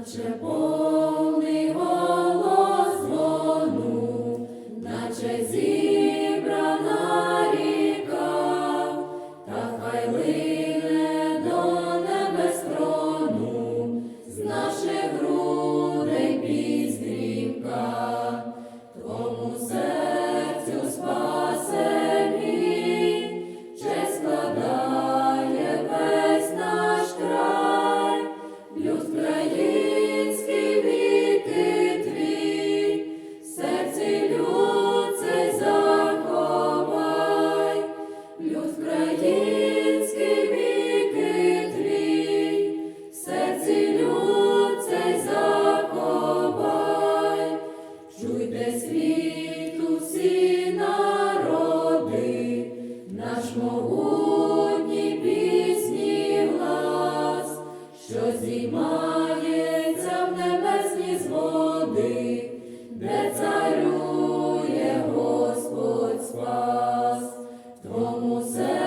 наче повний Joseph.